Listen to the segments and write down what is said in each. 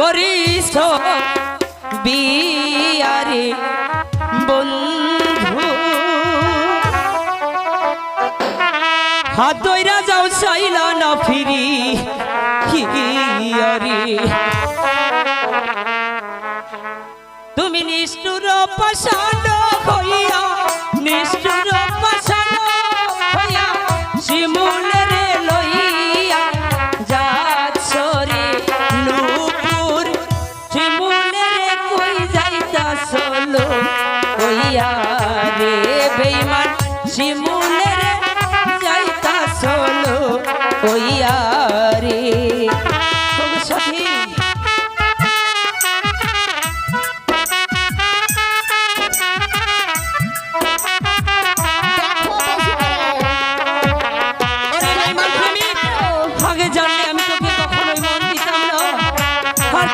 করিস বিয়ারে বন্ধু। হাত দইরা যাও চাইলা না ফিরি কিয়ারে তুমি নিষ্ঠুর পাষাণ হইয়া, নিষ্ঠুর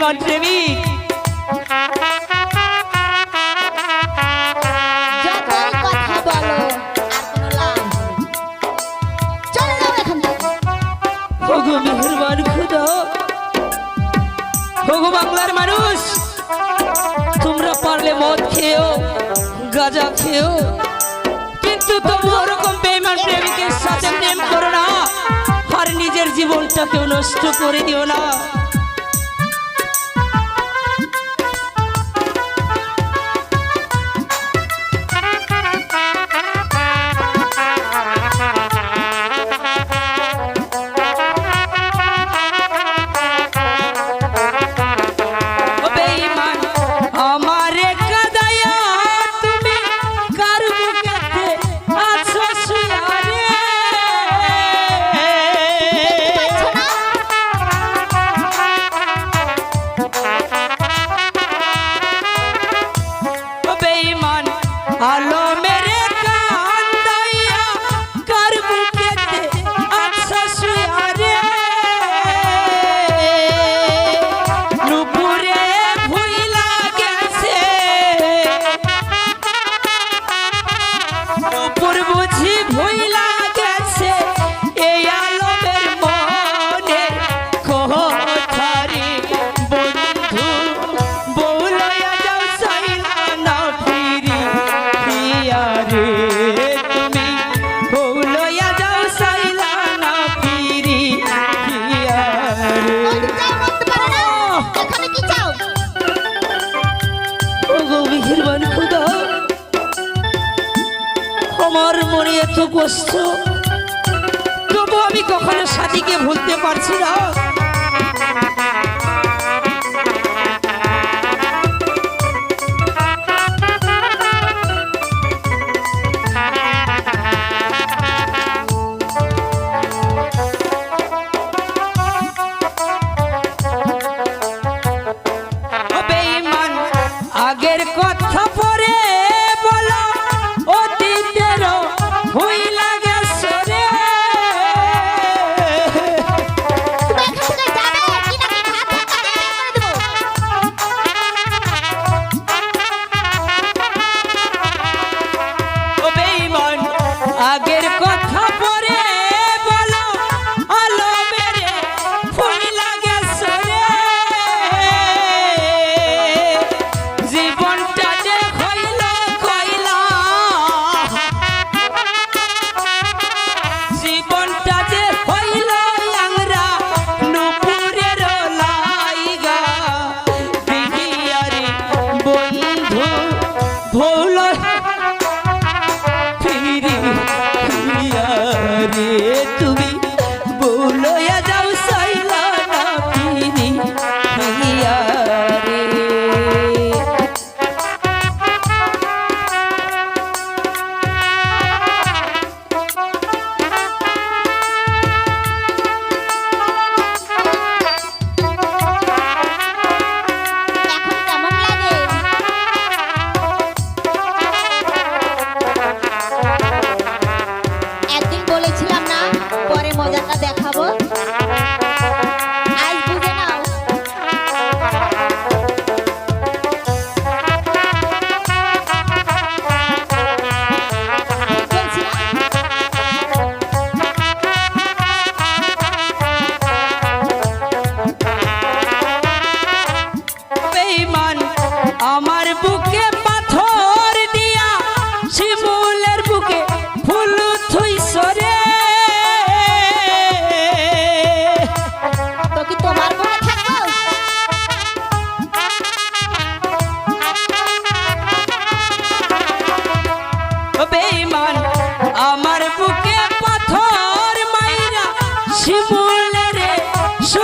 জীবন প্রেমিক। মানুষ তোমরা পারলে মদ খেয়েও গাজা খেয়েও কিন্তু তোমরা ওরকম বেমান প্রেমিকের সাথে করো না। আর নিজের জীবনটাকেও নষ্ট করে দিও না। I love. মেহেরবান খোদা। আমার মনে এত কষ্ট। তবু আমি কখনো সাথীকে ভুলতে পারছি না।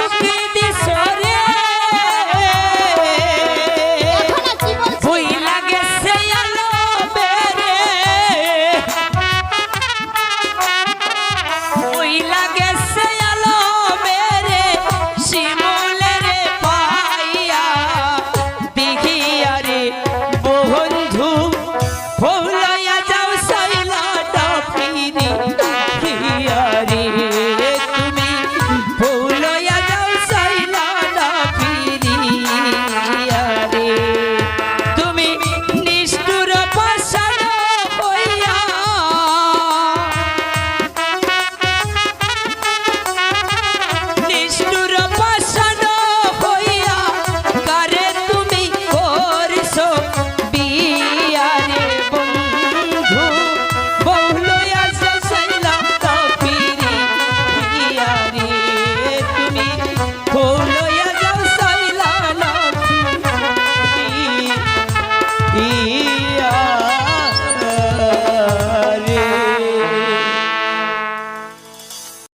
Thank you.